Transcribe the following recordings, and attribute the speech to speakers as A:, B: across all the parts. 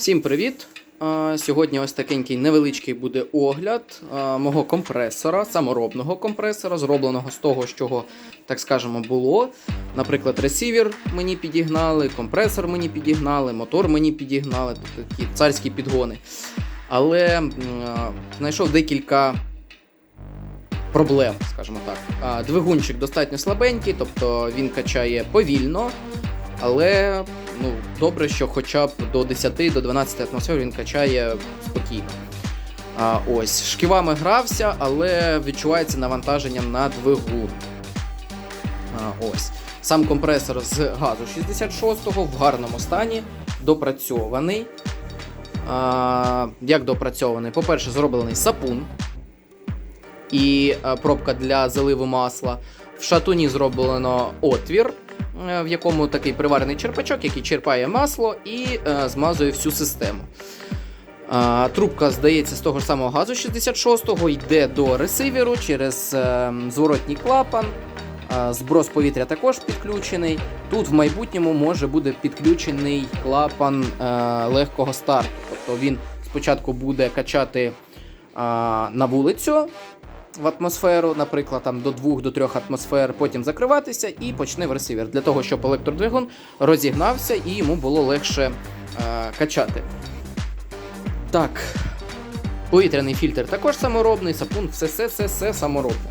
A: Всім привіт! Сьогодні ось такенький невеличкий буде огляд мого компресора, саморобного компресора, зробленого з того, з чого, так скажемо, було. Наприклад, ресівер мені підігнали, компресор мені підігнали, мотор мені підігнали, тобто такі царські підгони. Але знайшов декілька проблем, скажімо так. Двигунчик достатньо слабенький, тобто він качає повільно, але ну, добре, що хоча б до 10 до 12 атмосфер він качає спокійно. А, ось, шківами грався, але відчувається навантаження на двигун. А, ось. Сам компресор з газу 66-го в гарному стані, допрацьований. А, як допрацьований? По-перше, зроблений сапун і пробка для заливу масла. В шатуні зроблено отвір, в якому такий приварений черпачок, який черпає масло і е, змазує всю систему. А, трубка, здається, з того ж самого газу 66-го йде до ресиверу через е, зворотній клапан. Зброс повітря також підключений. Тут в майбутньому може бути підключений клапан е, легкого старту. Тобто він спочатку буде качати а, на вулицю в атмосферу, наприклад, там до 2 до 3 атмосфер, потім закриватися і почне в ресивер для того, щоб електродвигун розігнався і йому було легше е, качати. Так. Повітряний фільтр також саморобний, сапун, все все все все саморобне.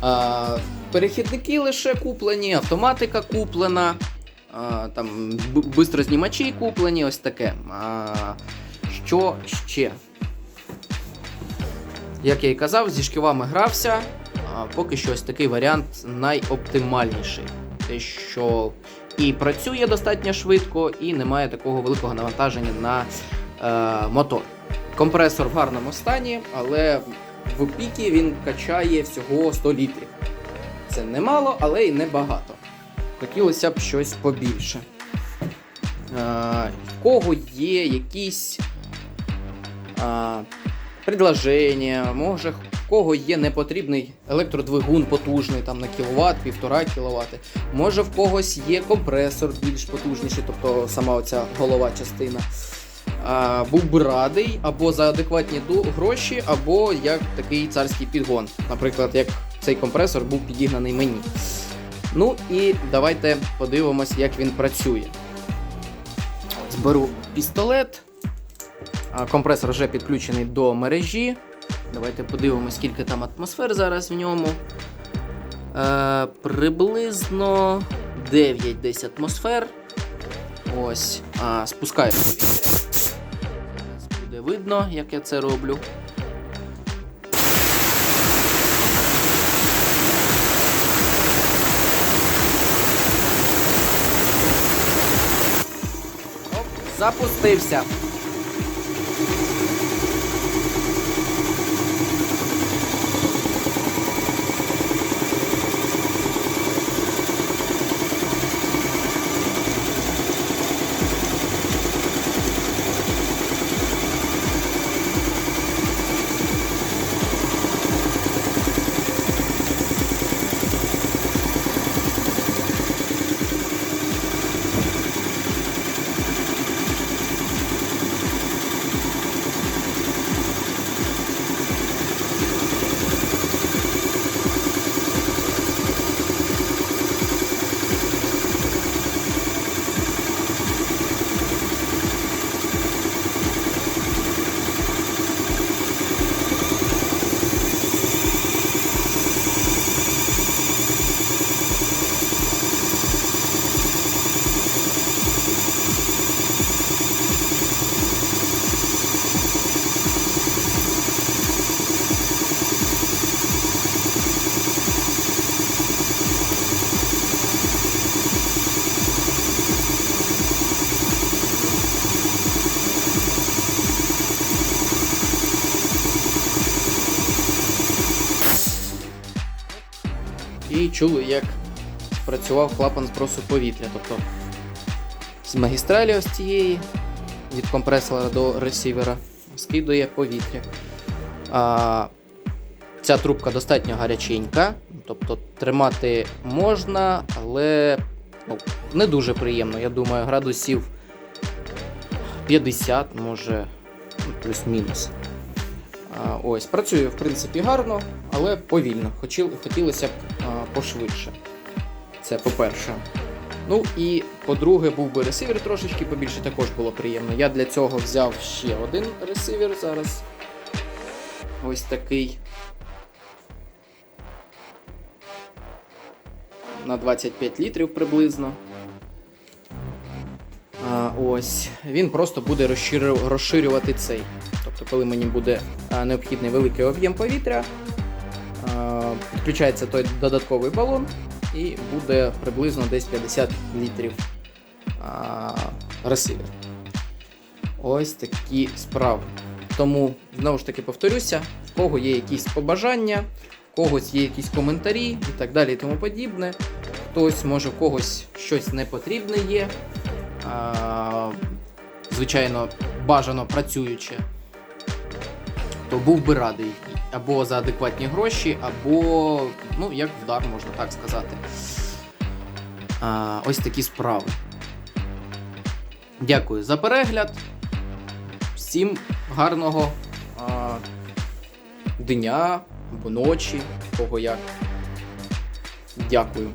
A: А, перехідники лише куплені, автоматика куплена, а, там бистрознімачі куплені, ось таке. А, що ще? Як я і казав, зі шківами грався. А, поки що ось такий варіант найоптимальніший. Те, що і працює достатньо швидко, і немає такого великого навантаження на е, мотор. Компресор в гарному стані, але в піки він качає всього 100 літрів. Це немало, але й небагато. Хотілося б щось побільше. Е, в кого є якісь е, предложення, може в кого є непотрібний електродвигун потужний там на кіловат, півтора кіловати. Може в когось є компресор більш потужніший, тобто сама оця голова частина. А, був би радий або за адекватні гроші, або як такий царський підгон. Наприклад, як цей компресор був підігнаний мені. Ну і давайте подивимось, як він працює. Зберу пістолет. Компресор вже підключений до мережі. Давайте подивимось, скільки там атмосфер зараз в ньому. Е, приблизно 9 десь атмосфер. Ось. А, спускаю повітря. Буде видно, як я це роблю. Оп, запустився. І чули, як працював клапан збросу повітря. Тобто з магістралі ось цієї від компресора до ресівера скидує повітря. А, ця трубка достатньо гаряченька, тобто тримати можна, але ну, не дуже приємно. Я думаю, градусів 50, може, ну, плюс-мінус. Ось, працює, в принципі, гарно, але повільно. Хотіл, хотілося б пошвидше. Це по-перше. Ну і по-друге, був би ресивер трошечки побільше, також було приємно. Я для цього взяв ще один ресивер зараз. Ось такий. На 25 літрів приблизно. А, ось. Він просто буде розширю- розширювати цей. Тобто, коли мені буде необхідний великий об'єм повітря, підключається той додатковий балон і буде приблизно десь 50 літрів ресивер. Ось такі справи. Тому, знову ж таки, повторюся, в кого є якісь побажання, в когось є якісь коментарі і так далі і тому подібне. Хтось, може, в когось щось непотрібне є. Звичайно, бажано працююче, то був би радий або за адекватні гроші, або, ну, як вдар, можна так сказати. А, ось такі справи. Дякую за перегляд. Всім гарного а, дня або ночі, кого як. Дякую.